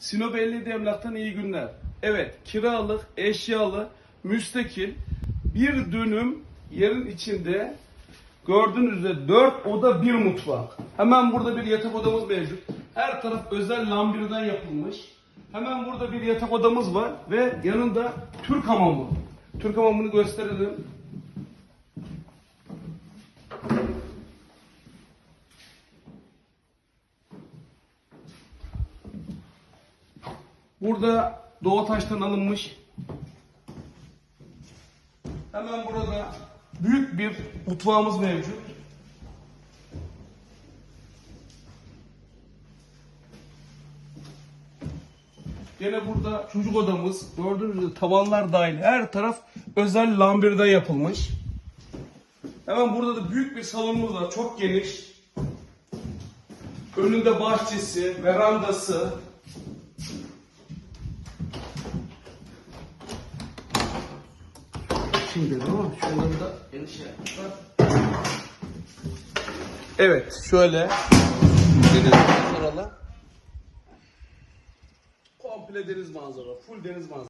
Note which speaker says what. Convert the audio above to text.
Speaker 1: Sinop 57 Emlak'tan iyi günler. Evet, kiralık, eşyalı, müstakil bir dönüm yerin içinde gördüğünüz üzere 4 oda bir mutfak. Hemen burada bir yatak odamız mevcut. Her taraf özel lambirden yapılmış. Hemen burada bir yatak odamız var ve yanında Türk hamamı. Türk hamamını gösterelim. Burada Doğu Taş'tan alınmış. Hemen burada büyük bir mutfağımız mevcut. Gene burada çocuk odamız. Gördüğünüz gibi tavanlar dahil her taraf özel lambirden yapılmış. Hemen burada da büyük bir salonumuz var. Çok geniş. Önünde bahçesi, verandası, Şimdi ama şunları da yapmışlar. Evet şöyle deniz manzaralı. Komple deniz manzara, full deniz manzara.